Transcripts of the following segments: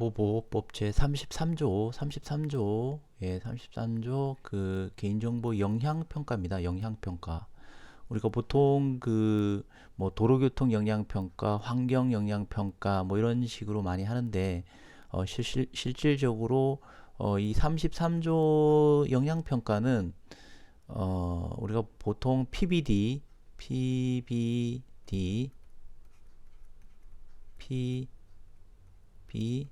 개인정보보호법 제 33조, 33조, 예, 33조 그 개인정보 영향평가입니다. 영향평가. 우리가 보통 그 뭐 도로교통 영향평가, 환경 영향평가 뭐 이런 식으로 많이 하는데 어, 실, 실질적으로 어, 이 33조 영향평가는 어, 우리가 보통 PBD, PBD, P BD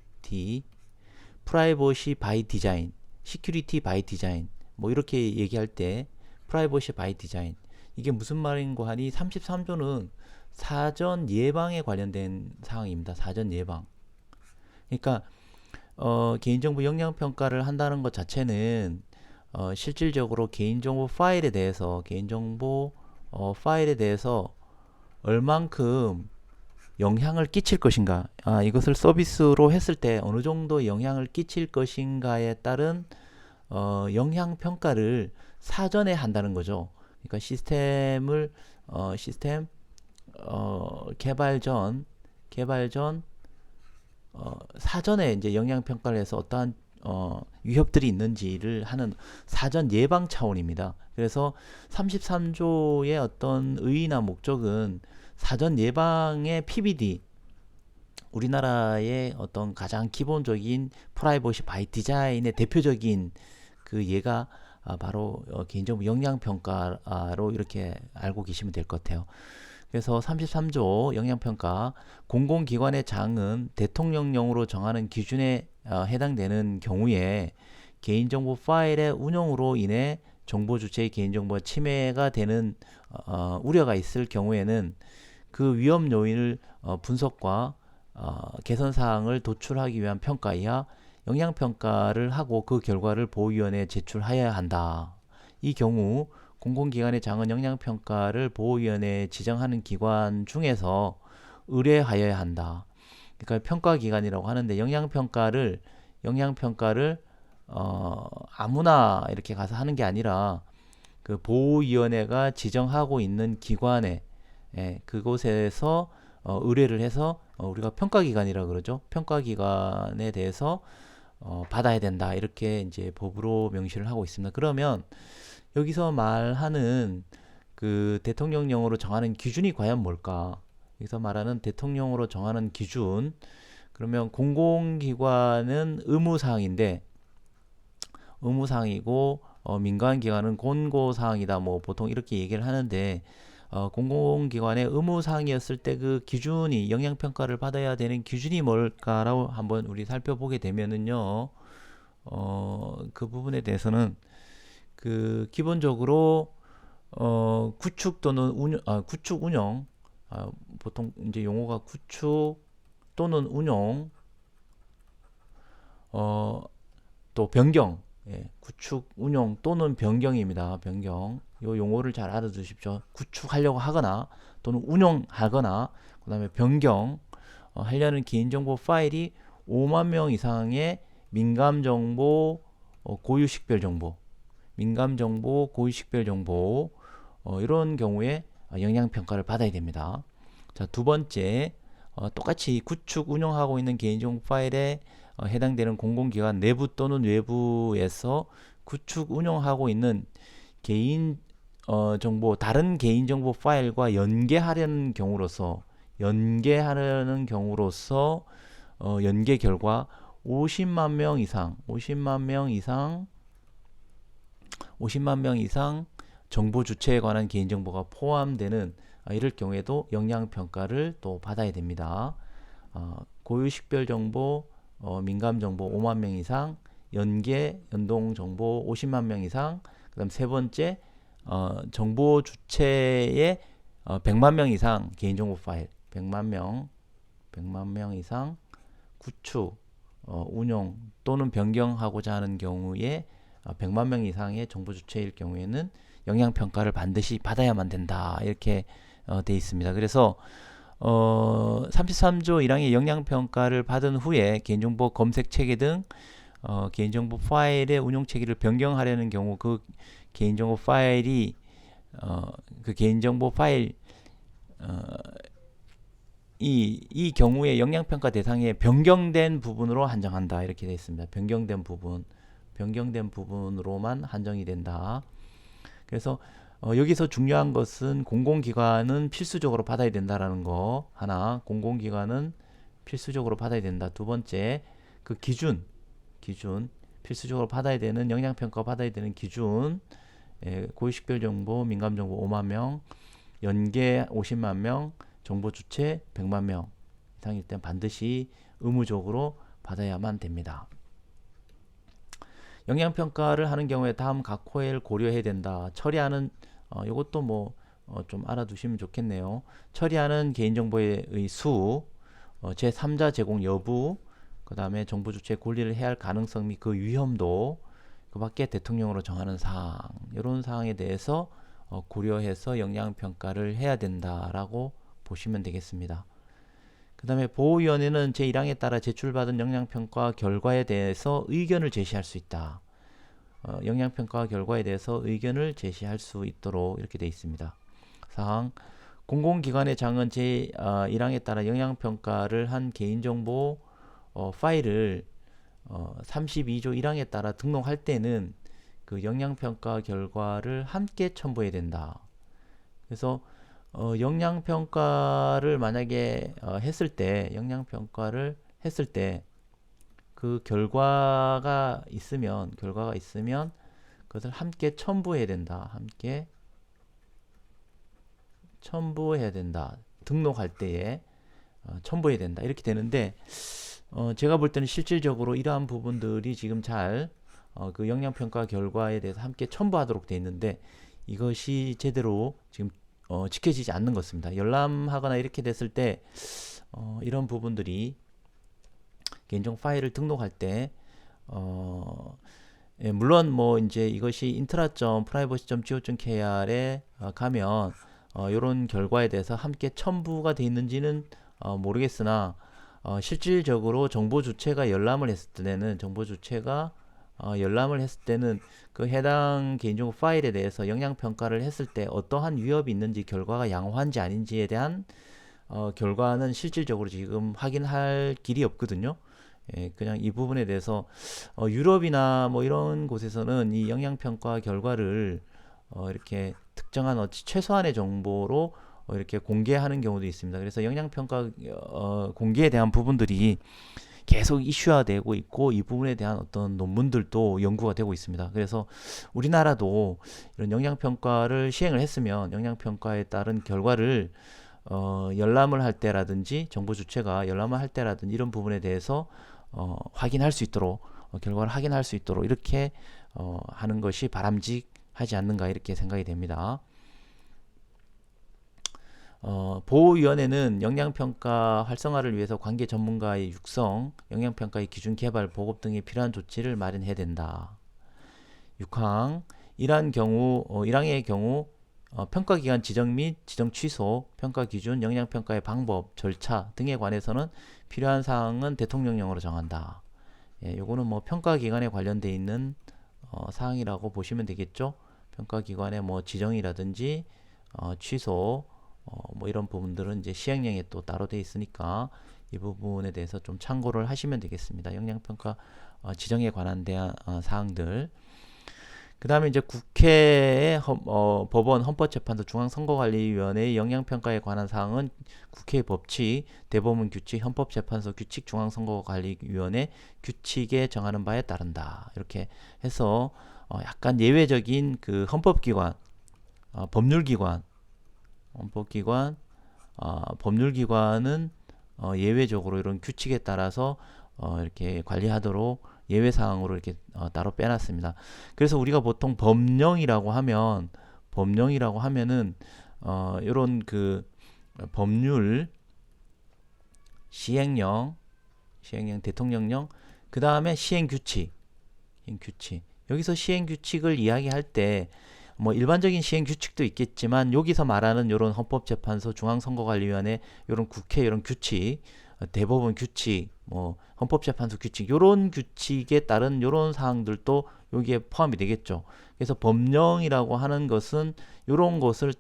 디자인, 시큐리티 바이 디자인 뭐 이렇게 얘기할 때 프라이버시 바이 디자인 이게 무슨 말인고 하니 33조는 사전 예방에 관련된 사항입니다. 사전 예방. 그러니까 어, 개인정보 영향 평가를 한다는 것 자체는 어, 실질적으로 개인정보 파일에 대해서 개인정보 어, 파일에 대해서 얼만큼 영향을 끼칠 것인가, 아, 이것을 서비스로 했을 때 어느 정도 영향을 끼칠 것인가에 따른 어, 영향 평가를 사전에 한다는 거죠. 그러니까 시스템을 어, 시스템 어, 개발 전 개발 전 어, 사전에 이제 영향 평가를 해서 어떠한 어, 위협들이 있는지를 하는 사전 예방 차원입니다. 그래서 33조의 어떤 의의나 목적은 사전 예방의 PBD 우리나라의 어떤 가장 기본적인 프라이버시 바이 디자인의 대표적인 그 예가 아, 바로 어, 개인정보 영향평가로 이렇게 알고 계시면 될 것 같아요. 그래서 33조 영향평가 공공기관의 장은 대통령령으로 정하는 기준에 어, 해당되는 경우에 개인정보 파일의 운영으로 인해 정보 주체의 개인정보가 침해가 되는 어, 우려가 있을 경우에는 그 위험 요인을 어, 분석과 어, 개선 사항을 도출하기 위한 평가 이하 영향 평가를 하고 그 결과를 보호위원회에 제출하여야 한다. 이 경우 공공기관의 장은 영향 평가를 보호위원회에 지정하는 기관 중에서 의뢰하여야 한다. 그러니까 평가 기관이라고 하는데 영향 평가를 영향 평가를 어, 아무나 이렇게 가서 하는 게 아니라 그 보호위원회가 지정하고 있는 기관에 예, 그곳에서 어, 의뢰를 해서 어, 우리가 평가기관이라 그러죠. 평가기관에 대해서 어, 받아야 된다 이렇게 이제 법으로 명시를 하고 있습니다. 그러면 여기서 말하는 그 대통령령으로 정하는 기준이 과연 뭘까? 여기서 말하는 대통령으로 정하는 기준 그러면 공공기관은 의무사항인데 의무사항이고 어, 민간기관은 권고사항이다 뭐 보통 이렇게 얘기를 하는데 어, 공공기관의 의무사항이었을 때 그 기준이 영향평가를 받아야 되는 기준이 뭘까라고 한번 우리 살펴보게 되면은요 어, 그 부분에 대해서는 그 기본적으로 어, 구축 또는 운영, 아, 구축 운영 아, 보통 이제 용어가 구축 또는 운영 어, 또 변경 예, 구축 운영 또는 변경입니다. 변경 요 용어를 잘 알아두십시오. 구축하려고 하거나 또는 운영하거나 그 다음에 변경 어, 하려는 개인정보 파일이 5만 명 이상의 민감정보 어, 고유식별 정보 민감정보 고유식별 정보 어, 이런 경우에 영향평가를 받아야 됩니다. 자, 두 번째 어, 똑같이 구축 운영하고 있는 개인정보 파일에 어, 해당되는 공공기관 내부 또는 외부에서 구축 운영하고 있는 개인 어, 정보 다른 개인 정보 파일과 연계하려는 경우로서 연계하려는 경우로서 어, 연계 결과 50만 명 이상 50만 명 이상 50만 명 이상 정보 주체에 관한 개인 정보가 포함되는 어, 이럴 경우에도 영향 평가를 또 받아야 됩니다. 어, 고유 식별 정보, 어, 민감 정보 5만 명 이상, 연계 연동 정보 50만 명 이상, 그다음 세 번째 어, 정보 주체의 어, 100만 명 이상 개인정보 파일 100만 명 100만 명 이상 구축 어, 운용 또는 변경하고자 하는 경우에 어, 100만 명 이상의 정보 주체일 경우에는 영향 평가를 반드시 받아야만 된다 이렇게 어, 돼 있습니다. 그래서 어, 33조 1항의 영향 평가를 받은 후에 개인정보 검색 체계 등 어, 개인정보 파일의 운용 체계를 변경하려는 경우 그 개인정보 파일이 어, 그 개인정보 파일 어, 이, 이 경우에 영양평가 대상에 변경된 부분으로 한정한다. 이렇게 되어 있습니다. 변경된 부분. 변경된 부분으로만 한정이 된다. 그래서 어, 여기서 중요한 것은 공공기관은 필수적으로 받아야 된다라는 거 하나 공공기관은 필수적으로 받아야 된다 두 번째 그 기준 기준 필수적으로 받아야 되는 영양평가 받아야 되는 기준 예, 고위식별 정보 민감 정보 5만 명 연계 50만 명 정보 주체 100만 명 이상일 땐 반드시 의무적으로 받아야만 됩니다. 영양평가를 하는 경우에 다음 각 호를 고려해야 된다. 처리하는 어, 이것도 뭐좀 알아두시면 좋겠네요. 처리하는 개인정보의 수, 어, 제3자 제공 여부, 그 다음에 정부 주체 권리를 해야 할 가능성 및 그 위험도, 그 밖에 대통령으로 정하는 사항, 이런 사항에 대해서 어, 고려해서 영양평가를 해야 된다라고 보시면 되겠습니다. 그 다음에 보호위원회는 제1항에 따라 제출받은 영양평가 결과에 대해서 의견을 제시할 수 있다. 어, 영양평가 결과에 대해서 의견을 제시할 수 있도록 이렇게 되어 있습니다. 사항 공공기관의 장은 제1항에 따라 영양평가를 한 개인정보 어, 파일을 어, 32조 1항에 따라 등록할 때는 그 영양평가 결과를 함께 첨부해야 된다. 그래서 어, 영양평가를 만약에 어, 했을 때 영양평가를 했을 때 그 결과가 있으면 결과가 있으면 그것을 함께 첨부해야 된다. 함께 첨부해야 된다. 등록할 때에 어, 첨부해야 된다. 이렇게 되는데 어, 제가 볼 때는 실질적으로 이러한 부분들이 지금 잘 어, 그 영양평가 결과에 대해서 함께 첨부하도록 되어 있는데 이것이 제대로 지금 어, 지켜지지 않는 것입니다. 열람하거나 이렇게 됐을 때 어, 이런 부분들이 개인정 파일을 등록할 때 어, 예, 물론 뭐 이제 이것이 intra.privacy.go.kr에 어, 가면 어, 이런 결과에 대해서 함께 첨부가 되어 있는지는 어, 모르겠으나 어, 실질적으로 정보 주체가 열람을 했을 때는 정보 주체가 어, 열람을 했을 때는 그 해당 개인정보 파일에 대해서 영양 평가를 했을 때 어떠한 위협이 있는지 결과가 양호한지 아닌지에 대한 어, 결과는 실질적으로 지금 확인할 길이 없거든요. 예, 그냥 이 부분에 대해서 어, 유럽이나 뭐 이런 곳에서는 이 영양 평가 결과를 어, 이렇게 특정한 어찌 최소한의 정보로 어, 이렇게 공개하는 경우도 있습니다. 그래서 영양 평가 어, 공개에 대한 부분들이 계속 이슈화되고 있고 이 부분에 대한 어떤 논문들도 연구가 되고 있습니다. 그래서 우리나라도 이런 영양 평가를 시행을 했으면 영양 평가에 따른 결과를 어, 열람을 할 때라든지 정보 주체가 열람을 할 때라든지 이런 부분에 대해서 어, 확인할 수 있도록 어, 결과를 확인할 수 있도록 이렇게 어, 하는 것이 바람직하지 않는가 이렇게 생각이 됩니다. 어, 보호위원회는 영양평가 활성화를 위해서 관계 전문가의 육성, 영양평가의 기준 개발, 보급 등에 필요한 조치를 마련해야 된다. 6항 이러한 경우 어, 1항의 경우 어, 평가기관 지정 및 지정 취소, 평가 기준, 영양평가의 방법, 절차 등에 관해서는 필요한 사항은 대통령령으로 정한다. 예, 요거는 뭐 평가기관에 관련돼 있는 어, 사항이라고 보시면 되겠죠. 평가기관의 뭐 지정이라든지 어, 취소, 어, 뭐 이런 부분들은 이제 시행령에 또 따로 돼 있으니까 이 부분에 대해서 좀 참고를 하시면 되겠습니다. 영양평가 어, 지정에 관한 대한 어, 사항들. 그 다음에 이제 국회의 헌, 어, 법원, 헌법재판소, 중앙선거관리위원회의 영향평가에 관한 사항은 국회의 법칙, 대법원 규칙, 헌법재판소 규칙, 중앙선거관리위원회 규칙에 정하는 바에 따른다. 이렇게 해서 어, 약간 예외적인 그 헌법기관, 어, 법률기관, 헌법기관, 어, 법률기관은 어, 예외적으로 이런 규칙에 따라서 어, 이렇게 관리하도록 예외 사항으로 이렇게 어, 따로 빼놨습니다. 그래서 우리가 보통 법령이라고 하면 법령이라고 하면은 어, 이런 그 법률 시행령 시행령 대통령령 그 다음에 시행규칙 시행규칙 여기서 시행규칙을 이야기할 때 뭐 일반적인 시행 규칙도 있겠지만 여기서 말하는 이런 헌법재판소 중앙선거관리위원회 이런 국회 이런 규칙 어, 대법원 규칙 뭐 헌법재판소 규칙 요런 규칙에 따른 요런 사항들도 여기에 포함이 되겠죠. 그래서 법령이라고 하는 것은 요런 것을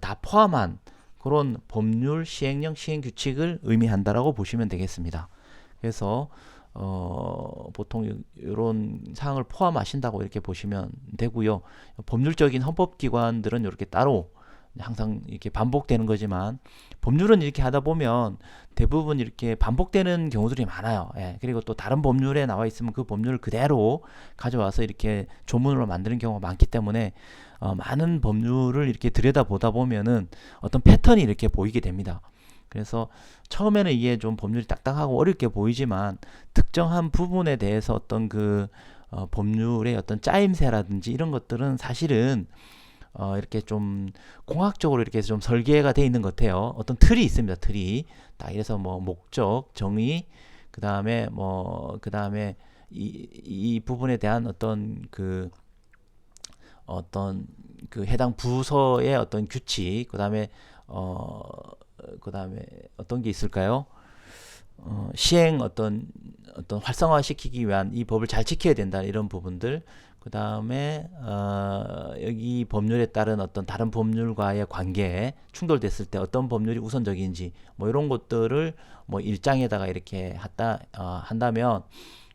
다 포함한 그런 법률 시행령 시행 규칙을 의미한다라고 보시면 되겠습니다. 그래서 어, 보통 이런 사항을 포함하신다고 이렇게 보시면 되고요. 법률적인 헌법기관들은 이렇게 따로 항상 이렇게 반복되는 거지만 법률은 이렇게 하다 보면 대부분 이렇게 반복되는 경우들이 많아요. 예, 그리고 또 다른 법률에 나와 있으면 그 법률을 그대로 가져와서 이렇게 조문으로 만드는 경우가 많기 때문에 어, 많은 법률을 이렇게 들여다보다 보면은 어떤 패턴이 이렇게 보이게 됩니다. 그래서 처음에는 이게 좀 법률이 딱딱하고 어렵게 보이지만 특정한 부분에 대해서 어떤 그 어, 법률의 어떤 짜임새라든지 이런 것들은 사실은 어, 이렇게 좀 공학적으로 이렇게 좀 설계가 돼 있는 것 같아요. 어떤 틀이 있습니다. 틀이 딱 이래서 뭐 목적, 정의, 그 다음에 뭐 그 다음에 이, 이 부분에 대한 어떤 그 어떤 그 해당 부서의 어떤 규칙, 그 다음에 어, 그 다음에 어떤 게 있을까요? 어, 시행 어떤 어떤 활성화 시키기 위한 이 법을 잘 지켜야 된다 이런 부분들 그 다음에 어, 여기 법률에 따른 어떤 다른 법률과의 관계에 충돌됐을 때 어떤 법률이 우선적인지 뭐 이런 것들을 뭐 1장에다가 이렇게 했다 어, 한다면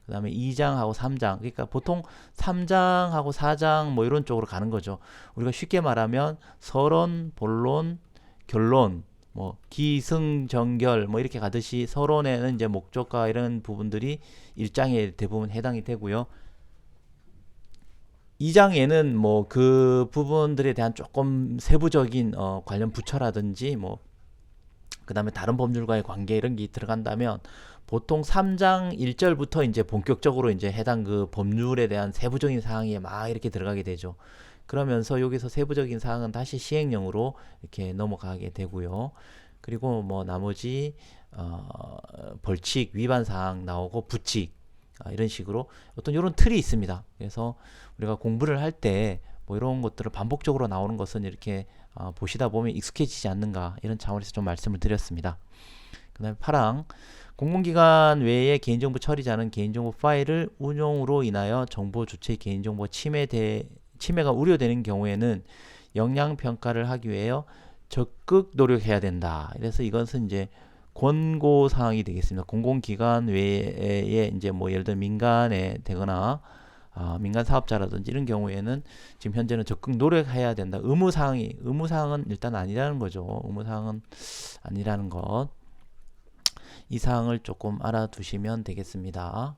그 다음에 2장하고 3장 그러니까 보통 3장하고 4장 뭐 이런 쪽으로 가는 거죠 우리가 쉽게 말하면 서론 본론 결론 뭐 기승전결 뭐 이렇게 가듯이 서론에는 이제 목적과 이런 부분들이 일장에 대부분 해당이 되고요. 2장에는 뭐 그 부분들에 대한 조금 세부적인 어 관련 부처라든지 뭐 그다음에 다른 법률과의 관계 이런 게 들어간다면 보통 3장 1절부터 이제 본격적으로 이제 해당 그 법률에 대한 세부적인 사항이 막 이렇게 들어가게 되죠. 그러면서 여기서 세부적인 사항은 다시 시행령으로 이렇게 넘어가게 되고요. 그리고 뭐 나머지 어, 벌칙 위반 사항 나오고 부칙 아, 이런 식으로 어떤 이런 틀이 있습니다. 그래서 우리가 공부를 할 때 뭐 이런 것들을 반복적으로 나오는 것은 이렇게 어, 보시다 보면 익숙해지지 않는가 이런 차원에서 좀 말씀을 드렸습니다. 그다음에 파랑 공공기관 외에 개인정보 처리자는 개인정보 파일을 운용으로 인하여 정보 주체 개인정보 침해 대 침해가 우려되는 경우에는 역량 평가를 하기 위해 적극 노력해야 된다. 그래서 이것은 이제 권고 사항이 되겠습니다. 공공기관 외에 이제 뭐 예를 들어 민간에 되거나 아, 민간 사업자라든지 이런 경우에는 지금 현재는 적극 노력해야 된다. 의무 사항이 의무 사항은 일단 아니라는 거죠. 의무 사항은 아니라는 것. 이 사항을 조금 알아두시면 되겠습니다.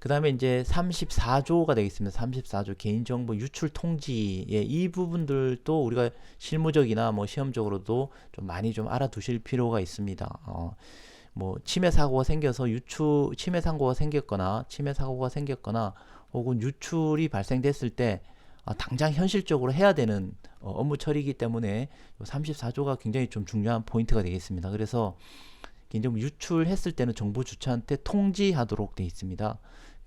그 다음에 이제 34조가 되겠습니다. 34조 개인정보 유출 통지. 예, 이 부분들도 우리가 실무적이나 뭐 시험적으로도 좀 많이 좀 알아두실 필요가 있습니다. 어, 뭐 침해 사고가 생겨서 유출 침해 사고가 생겼거나 침해 사고가 생겼거나 혹은 유출이 발생됐을 때 아, 당장 현실적으로 해야 되는 어, 업무 처리이기 때문에 34조가 굉장히 좀 중요한 포인트가 되겠습니다. 그래서 개인정보 유출했을 때는 정보 주체한테 통지하도록 되어 있습니다.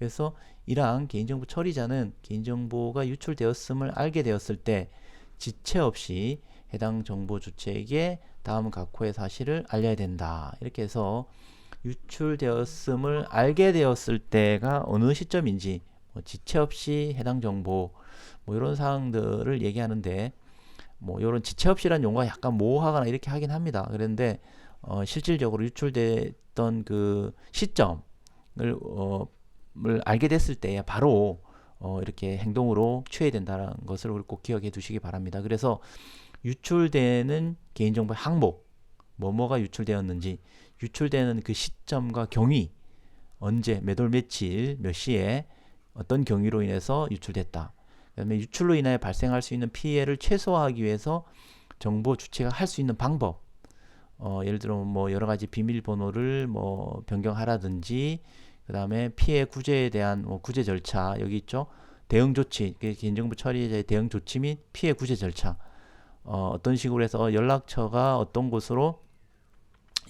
그래서 이러한 개인정보 처리자는 개인정보가 유출되었음을 알게 되었을 때 지체 없이 해당 정보 주체에게 다음 각호의 사실을 알려야 된다. 이렇게 해서 유출되었음을 알게 되었을 때가 어느 시점인지 뭐 지체 없이 해당 정보 뭐 이런 사항들을 얘기하는데 뭐 이런 지체 없이란 용어가 약간 모호하거나 이렇게 하긴 합니다. 그런데 어 실질적으로 유출됐던 그 시점을 어 을 알게 됐을 때 바로 어, 이렇게 행동으로 취해야 된다는 것을 꼭 기억해 두시기 바랍니다. 그래서 유출되는 개인정보 항목, 뭐뭐가 유출되었는지, 유출되는 그 시점과 경위, 언제, 몇월 며칠, 몇 시에 어떤 경위로 인해서 유출됐다. 그 다음에 유출로 인하여 발생할 수 있는 피해를 최소화하기 위해서 정보 주체가 할 수 있는 방법, 어, 예를 들어 뭐 여러 가지 비밀번호를 뭐 변경하라든지 그 다음에 피해 구제에 대한 뭐 구제 절차 여기 있죠. 대응 조치, 개인정보 처리자의 대응 조치 및 피해 구제 절차. 어, 어떤 식으로 해서 연락처가 어떤 곳으로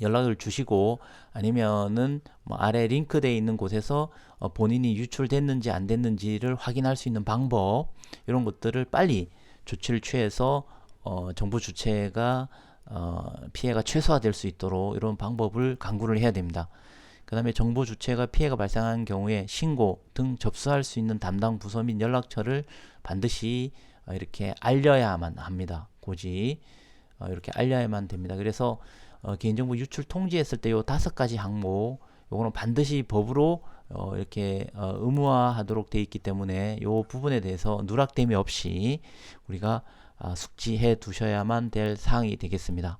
연락을 주시고 아니면은 뭐 아래 링크되어 있는 곳에서 어, 본인이 유출됐는지 안 됐는지를 확인할 수 있는 방법 이런 것들을 빨리 조치를 취해서 어, 정보 주체가 어, 피해가 최소화될 수 있도록 이런 방법을 강구를 해야 됩니다. 그 다음에 정보 주체가 피해가 발생한 경우에 신고 등 접수할 수 있는 담당 부서 및 연락처를 반드시 어, 이렇게 알려야만 합니다. 고지. 어, 이렇게 알려야만 됩니다. 그래서 어, 개인정보 유출 통지했을 때 요 다섯 가지 항목 요거는 반드시 법으로 어, 이렇게 어, 의무화하도록 돼 있기 때문에 요 부분에 대해서 누락됨이 없이 우리가 아, 숙지해 두셔야만 될 사항이 되겠습니다.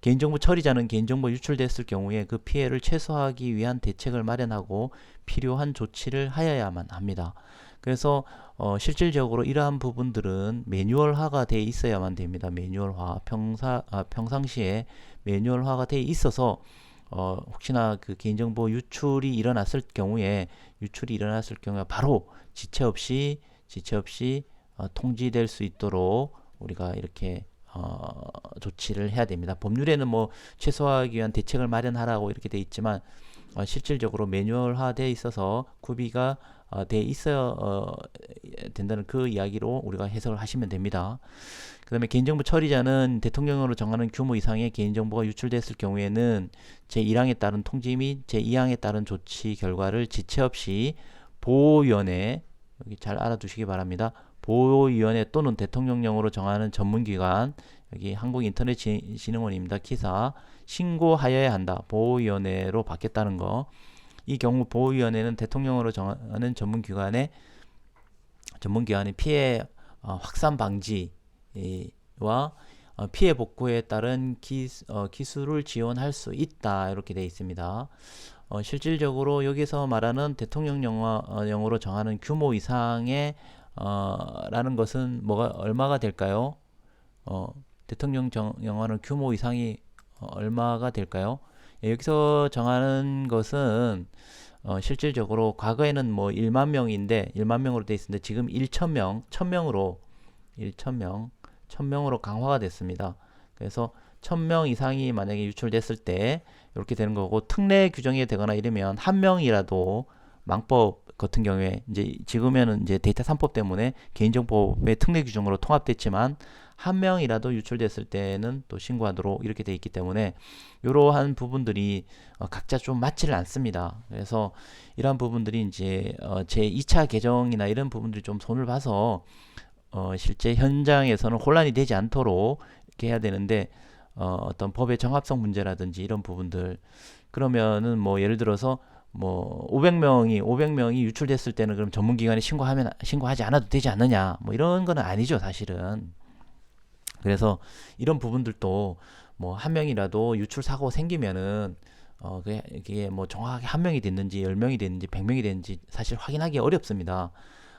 개인정보 처리자는 개인정보 유출됐을 경우에 그 피해를 최소화하기 위한 대책을 마련하고 필요한 조치를 하여야만 합니다. 그래서 어, 실질적으로 이러한 부분들은 매뉴얼화가 돼 있어야만 됩니다. 매뉴얼화 평사 아, 평상시에 매뉴얼화가 돼 있어서 어, 혹시나 그 개인정보 유출이 일어났을 경우에 유출이 일어났을 경우에 바로 지체 없이 지체 없이 어, 통지될 수 있도록 우리가 이렇게 어, 조치를 해야 됩니다. 법률에는 뭐 최소화하기 위한 대책을 마련하라고 이렇게 돼 있지만 어, 실질적으로 매뉴얼화돼 있어서 구비가 어, 돼 있어야 어, 된다는 그 이야기로 우리가 해석을 하시면 됩니다. 그 다음에 개인정보 처리자는 대통령으로 정하는 규모 이상의 개인정보가 유출됐을 경우에는 제1항에 따른 통지 및 제2항에 따른 조치 결과를 지체 없이 보호위원회 여기 잘 알아두시기 바랍니다. 보호위원회 또는 대통령령으로 정하는 전문기관 여기 한국인터넷진흥원입니다. 기사 신고하여야 한다. 보호위원회로 바뀌었다는 거. 이 경우 보호위원회는 대통령으로 정하는 전문기관의 전문기관의 피해 어, 확산 방지와 어, 피해 복구에 따른 기, 어, 기술을 지원할 수 있다 이렇게 되어 있습니다. 어, 실질적으로 여기서 말하는 대통령령으로 정하는 규모 이상의 어, 라는 것은 뭐가 얼마가 될까요? 어, 대통령 정하는 규모 이상이 어, 얼마가 될까요? 예, 여기서 정하는 것은 어, 실질적으로 과거에는 뭐 1만 명인데 1만 명으로 돼 있었는데 지금 1천 명, 1000명으로 1천명, 1000명으로 강화가 됐습니다. 그래서 1000명 이상이 만약에 유출됐을 때 이렇게 되는 거고 특례 규정이 되거나 이러면 한 명이라도 망법 같은 경우에 이제 지금에는 이제 데이터 3법 때문에 개인정보의 특례 규정으로 통합됐지만 한 명이라도 유출됐을 때는 또 신고하도록 이렇게 돼 있기 때문에 이러한 부분들이 어, 각자 좀 맞지를 않습니다. 그래서 이러한 부분들이 이제 어, 제 2차 개정이나 이런 부분들이 좀 손을 봐서 어, 실제 현장에서는 혼란이 되지 않도록 이렇게 해야 되는데 어, 어떤 법의 정합성 문제라든지 이런 부분들 그러면은 뭐 예를 들어서 뭐 500명이 500명이 유출됐을 때는 그럼 전문 기관에 신고하면 신고하지 않아도 되지 않느냐 뭐 이런 거는 아니죠 사실은 그래서 이런 부분들도 뭐 한 명이라도 유출 사고 생기면은 어 그게, 그게 뭐 정확하게 한 명이 됐는지 열 명이 됐는지 백 명이 됐는지 사실 확인하기 어렵습니다.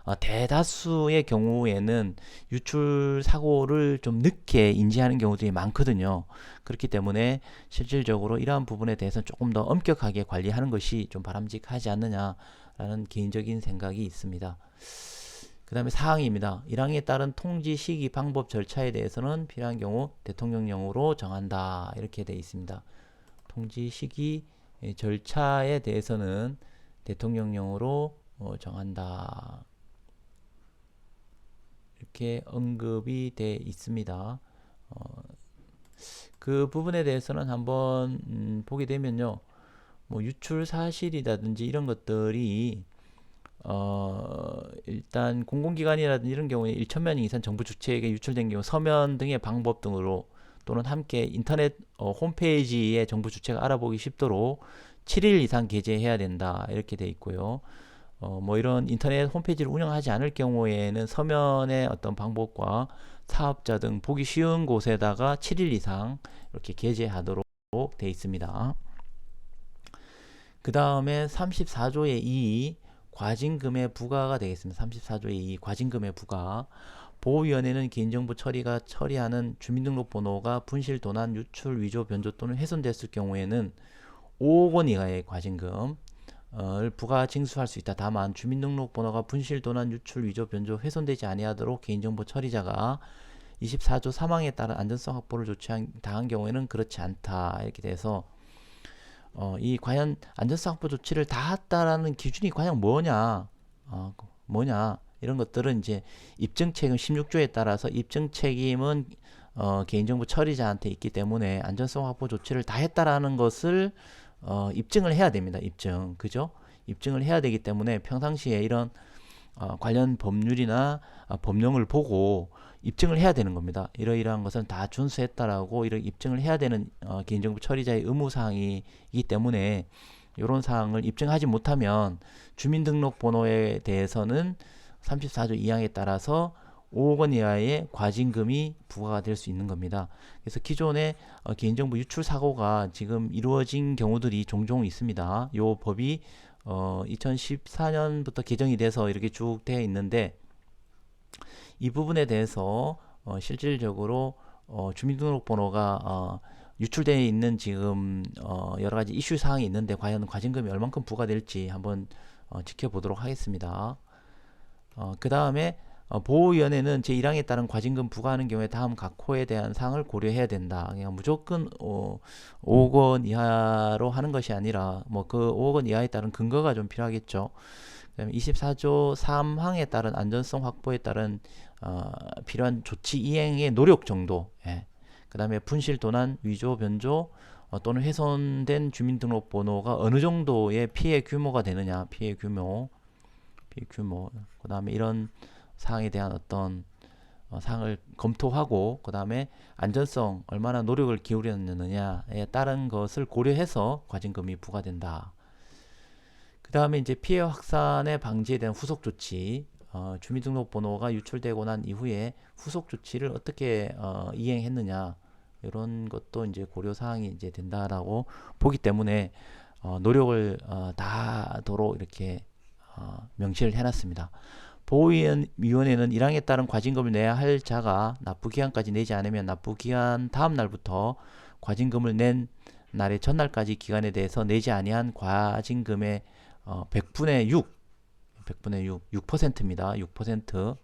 어, 대다수의 경우에는 유출 사고를 좀 늦게 인지하는 경우들이 많거든요. 그렇기 때문에 실질적으로 이러한 부분에 대해서는 조금 더 엄격하게 관리하는 것이 좀 바람직하지 않느냐라는 개인적인 생각이 있습니다. 그 다음에 사항입니다. 1항에 따른 통지 시기 방법 절차에 대해서는 필요한 경우 대통령령으로 정한다. 이렇게 되어 있습니다. 통지 시기 예, 절차에 대해서는 대통령령으로 어, 정한다. 이렇게 언급이 돼 있습니다. 어, 그 부분에 대해서는 한번 음, 보게 되면요. 뭐 유출 사실이라든지 이런 것들이 어, 일단 공공기관이라든지 이런 경우에 1천명 이상 정부 주체에게 유출된 경우 서면 등의 방법 등으로 또는 함께 인터넷 어, 홈페이지에 정부 주체가 알아보기 쉽도록 7일 이상 게재해야 된다 이렇게 돼 있고요. 어, 뭐 이런 인터넷 홈페이지를 운영하지 않을 경우에는 서면의 어떤 방법과 사업자 등 보기 쉬운 곳에다가 7일 이상 이렇게 게재하도록 돼 있습니다. 그 다음에 34조의 2 과징금의 부과가 되겠습니다. 34조의 2 과징금의 부과. 보호위원회는 개인정보 처리가 처리하는 주민등록번호가 분실, 도난, 유출, 위조, 변조 또는 훼손됐을 경우에는 5억 원 이하의 과징금, 을 부가 징수할 수 있다. 다만 주민등록번호가 분실, 도난, 유출, 위조, 변조, 훼손되지 아니하도록 개인정보 처리자가 24조 3항에 따른 안전성 확보를 조치한 당한 경우에는 그렇지 않다. 이렇게 돼서 어, 이 과연 안전성 확보 조치를 다 했다라는 기준이 과연 뭐냐, 어, 뭐냐 이런 것들은 이제 입증 책임 16조에 따라서 입증 책임은 어, 개인정보 처리자한테 있기 때문에 안전성 확보 조치를 다 했다라는 것을 어, 입증을 해야 됩니다. 입증, 그죠? 입증을 해야 되기 때문에 평상시에 이런 어, 관련 법률이나 아, 법령을 보고 입증을 해야 되는 겁니다. 이러이러한 것은 다 준수했다라고 이렇게 입증을 해야 되는 어, 개인정보 처리자의 의무 사항이기 때문에 이런 사항을 입증하지 못하면 주민등록번호에 대해서는 34조 2항에 따라서 5억 원 이하의 과징금이 부과가 될 수 있는 겁니다. 그래서 기존에 어, 개인정보 유출 사고가 지금 이루어진 경우들이 종종 있습니다. 요 법이 어, 2014년부터 개정이 돼서 이렇게 쭉 되어 있는데 이 부분에 대해서 어, 실질적으로 어, 주민등록번호가 어, 유출되어 있는 지금 어, 여러 가지 이슈 사항이 있는데 과연 과징금이 얼만큼 부과될지 한번 어, 지켜보도록 하겠습니다. 어, 그 다음에 어, 보호위원회는 제1항에 따른 과징금 부과하는 경우에 다음 각 호에 대한 사항을 고려해야 된다. 그냥 무조건 어, 5억 원 이하로 하는 것이 아니라 뭐 그 5억 원 이하에 따른 근거가 좀 필요하겠죠. 그다음에 24조 3항에 따른 안전성 확보에 따른 어, 필요한 조치 이행의 노력 정도. 예. 그다음에 분실 도난, 위조, 변조 어, 또는 훼손된 주민등록번호가 어느 정도의 피해 규모가 되느냐, 피해 규모, 피해 규모. 그다음에 이런 사항에 대한 어떤 어, 사항을 검토하고 그 다음에 안전성 얼마나 노력을 기울였느냐에 따른 것을 고려해서 과징금이 부과된다. 그 다음에 이제 피해 확산의 방지에 대한 후속 조치, 어, 주민등록번호가 유출되고 난 이후에 후속 조치를 어떻게 어, 이행했느냐 이런 것도 이제 고려 사항이 이제 된다라고 보기 때문에 어, 노력을 어, 다도록 이렇게 어, 명시를 해놨습니다. 보호위원회는 1항에 따른 과징금을 내야 할 자가 납부 기한까지 내지 않으면 납부 기한 다음 날부터 과징금을 낸 날의 전날까지 기간에 대해서 내지 아니한 과징금의 어, 100분의 6, 100분의 6, 6%입니다. 6%.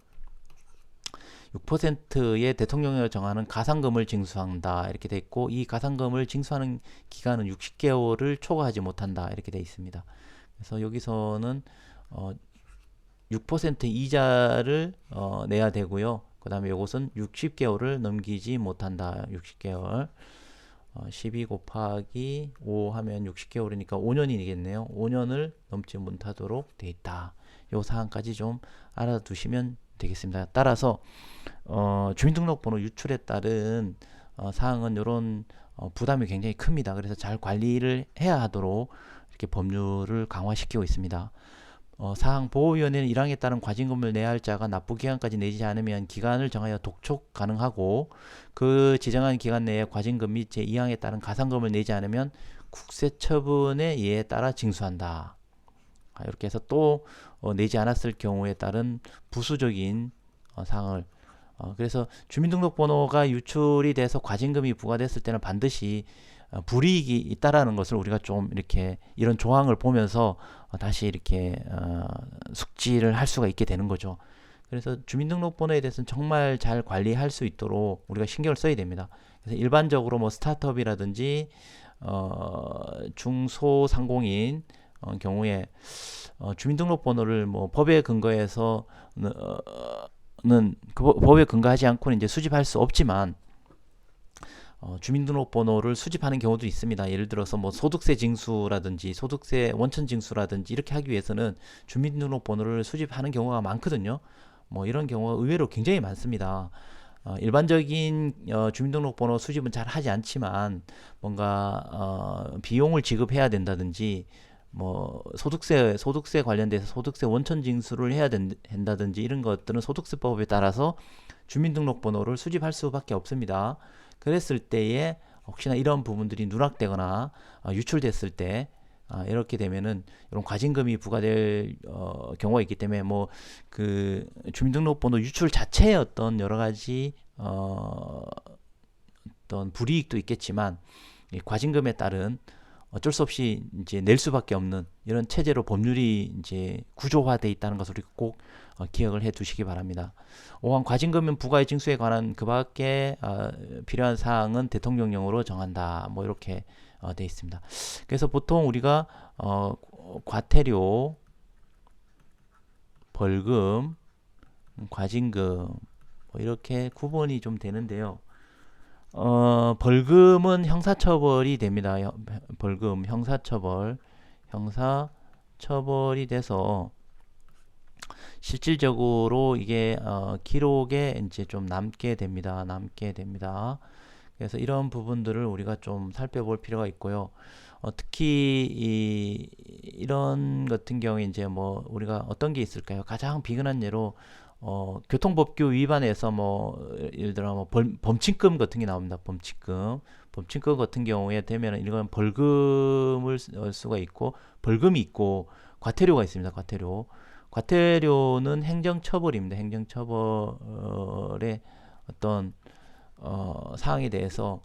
6%의 대통령이 정하는 가상금을 징수한다 이렇게 돼 있고 이 가상금을 징수하는 기간은 60개월을 초과하지 못한다 이렇게 돼 있습니다. 그래서 여기서는 어, 6% 이자를 어, 내야 되고요. 그 다음에 이것은 60개월을 넘기지 못한다. 60개월. 어, 12 곱하기 5 하면 60개월이니까 5년이겠네요. 5년을 넘지 못하도록 돼 있다. 요 사항까지 좀 알아두시면 되겠습니다. 따라서 어, 주민등록번호 유출에 따른 어, 사항은 이런 어, 부담이 굉장히 큽니다. 그래서 잘 관리를 해야 하도록 이렇게 법률을 강화시키고 있습니다. 어, 사항 보호위원회는 1항에 따른 과징금을 내야 할 자가 납부 기간까지 내지 않으면 기간을 정하여 독촉 가능하고 그 지정한 기간 내에 과징금 및 제2항에 따른 가상금을 내지 않으면 국세 처분의 예에 따라 징수한다. 아, 이렇게 해서 또 어, 내지 않았을 경우에 따른 부수적인 어, 사항을 어, 그래서 주민등록번호가 유출이 돼서 과징금이 부과됐을 때는 반드시 어, 불이익이 있다라는 것을 우리가 좀 이렇게 이런 조항을 보면서 어, 다시 이렇게 어, 숙지를 할 수가 있게 되는 거죠. 그래서 주민등록번호에 대해서는 정말 잘 관리할 수 있도록 우리가 신경을 써야 됩니다. 그래서 일반적으로 뭐 스타트업이라든지 어, 중소상공인 어, 경우에 어, 주민등록번호를 뭐 법에 근거해서 어, 는그 법에 근거하지 않고는 이제 수집할 수 없지만 어, 주민등록번호를 수집하는 경우도 있습니다. 예를 들어서 뭐 소득세 징수라든지 소득세 원천 징수라든지 이렇게 하기 위해서는 주민등록번호를 수집하는 경우가 많거든요. 뭐 이런 경우가 의외로 굉장히 많습니다. 어, 일반적인 어, 주민등록번호 수집은 잘 하지 않지만 뭔가 어, 비용을 지급해야 된다든지 뭐 소득세 소득세 관련돼서 소득세 원천 징수를 해야 된다든지 이런 것들은 소득세법에 따라서 주민등록번호를 수집할 수밖에 없습니다. 그랬을 때에 혹시나 이런 부분들이 누락되거나 어, 유출됐을 때 아, 이렇게 되면은 이런 과징금이 부과될 어, 경우가 있기 때문에 뭐 그 주민등록번호 유출 자체의 어떤 여러 가지 어, 어떤 불이익도 있겠지만 이 과징금에 따른 어쩔 수 없이 이제 낼 수밖에 없는 이런 체제로 법률이 이제 구조화돼 있다는 것을 꼭 어, 기억을 해 두시기 바랍니다. 5항 과징금은 부과의 징수에 관한 그 밖에 어, 필요한 사항은 대통령령으로 정한다. 뭐 이렇게 어, 돼 있습니다. 그래서 보통 우리가 어, 과태료, 벌금, 과징금 뭐 이렇게 구분이 좀 되는데요. 어, 벌금은 형사처벌이 됩니다. 벌금, 형사처벌, 형사처벌이 돼서 실질적으로 이게 어, 기록에 이제 좀 남게 됩니다. 남게 됩니다. 그래서 이런 부분들을 우리가 좀 살펴볼 필요가 있고요. 어, 특히 이, 이런 같은 경우에 이제 뭐 우리가 어떤 게 있을까요? 가장 비근한 예로 어, 교통법규 위반해서 뭐 예를 들어 뭐 벌, 범칙금 같은 게 나옵니다. 범칙금. 범칙금 같은 경우에 되면은 이건 벌금을 쓰- 어, 수가 있고 벌금이 있고 과태료가 있습니다. 과태료. 과태료는 행정처벌입니다. 행정처벌의 어떤 어, 사항에 대해서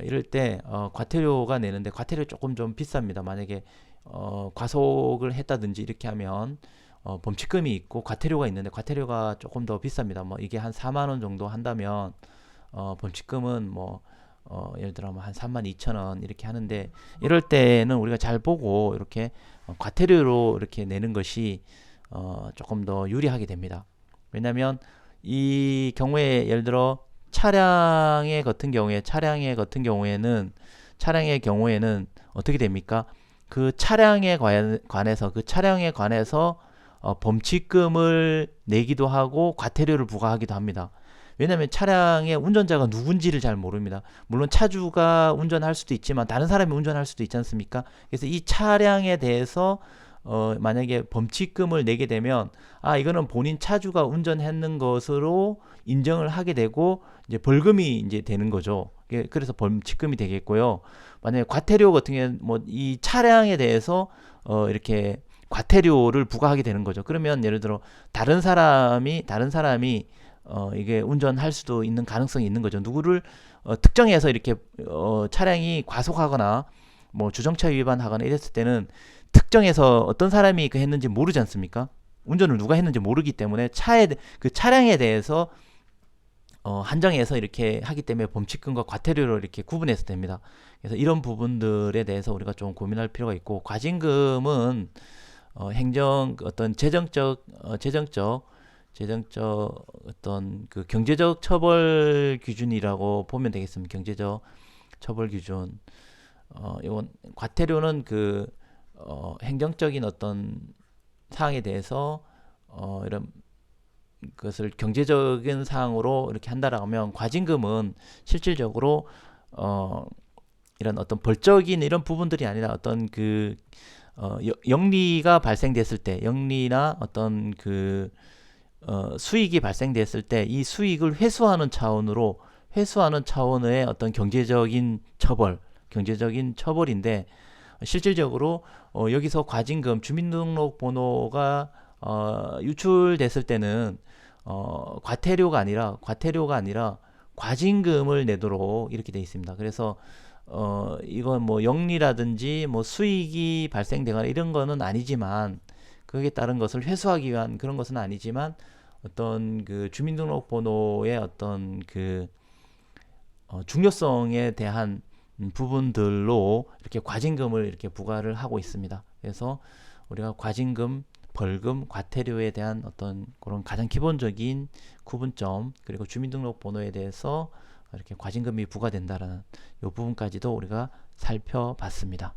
이럴 때 어, 과태료가 내는데 과태료 조금 좀 비쌉니다. 만약에 어, 과속을 했다든지 이렇게 하면 어, 범칙금이 있고 과태료가 있는데 과태료가 조금 더 비쌉니다. 뭐 이게 한 4만 원 정도 한다면 어, 범칙금은 뭐 어, 예를 들어 뭐한 3만 2천 원 이렇게 하는데 이럴 때는 우리가 잘 보고 이렇게 어, 과태료로 이렇게 내는 것이 어, 조금 더 유리하게 됩니다. 왜냐하면 이 경우에 예를 들어 차량의 같은 경우에 차량의 같은 경우에는 차량의 경우에는 어떻게 됩니까? 그 차량에 관- 관해서 그 차량에 관해서 어, 범칙금을 내기도 하고 과태료를 부과하기도 합니다. 왜냐하면 차량의 운전자가 누군지를 잘 모릅니다. 물론 차주가 운전할 수도 있지만 다른 사람이 운전할 수도 있지 않습니까? 그래서 이 차량에 대해서 어, 만약에 범칙금을 내게 되면 아 이거는 본인 차주가 운전했는 것으로 인정을 하게 되고 이제 벌금이 이제 되는 거죠. 예, 그래서 범칙금이 되겠고요. 만약에 과태료 같은 경우는 뭐이 차량에 대해서 어 이렇게 과태료를 부과하게 되는 거죠. 그러면 예를 들어 다른 사람이 다른 사람이 어 이게 운전할 수도 있는 가능성이 있는 거죠. 누구를 어 특정해서 이렇게 어 차량이 과속하거나 뭐 주정차 위반하거나 이랬을 때는 특정해서 어떤 사람이 그 했는지 모르지 않습니까? 운전을 누가 했는지 모르기 때문에 차에 대- 그 차량에 대해서 어, 한정해서 이렇게 하기 때문에 범칙금과 과태료를 이렇게 구분해서 됩니다. 그래서 이런 부분들에 대해서 우리가 좀 고민할 필요가 있고 과징금은 어, 행정 어떤 재정적 어, 재정적 재정적 어떤 그 경제적 처벌 기준이라고 보면 되겠습니다. 경제적 처벌 기준. 어, 이건 과태료는 그 어, 행정적인 어떤 사항에 대해서 어, 이런 그것을 경제적인 사항으로 이렇게 한다라고 하면 과징금은 실질적으로 어 이런 어떤 벌적인 이런 부분들이 아니라 어떤 그 어, 여- 영리가 발생됐을 때 영리나 어떤 그 어, 수익이 발생됐을 때 이 수익을 회수하는 차원으로 회수하는 차원의 어떤 경제적인 처벌 경제적인 처벌인데 실질적으로 어, 여기서 과징금 주민등록번호가 어, 유출됐을 때는 어, 과태료가 아니라 과태료가 아니라 과징금을 내도록 이렇게 돼 있습니다. 그래서 어, 이건 뭐 영리라든지 뭐 수익이 발생되거나 이런 거는 아니지만 거기에 따른 것을 회수하기 위한 그런 것은 아니지만 어떤 그 주민등록번호의 어떤 그 어, 중요성에 대한 음, 부분들로 이렇게 과징금을 이렇게 부과를 하고 있습니다. 그래서 우리가 과징금, 벌금, 과태료에 대한 어떤 그런 가장 기본적인 구분점 그리고 주민등록번호에 대해서 이렇게 과징금이 부과된다라는 이 부분까지도 우리가 살펴봤습니다.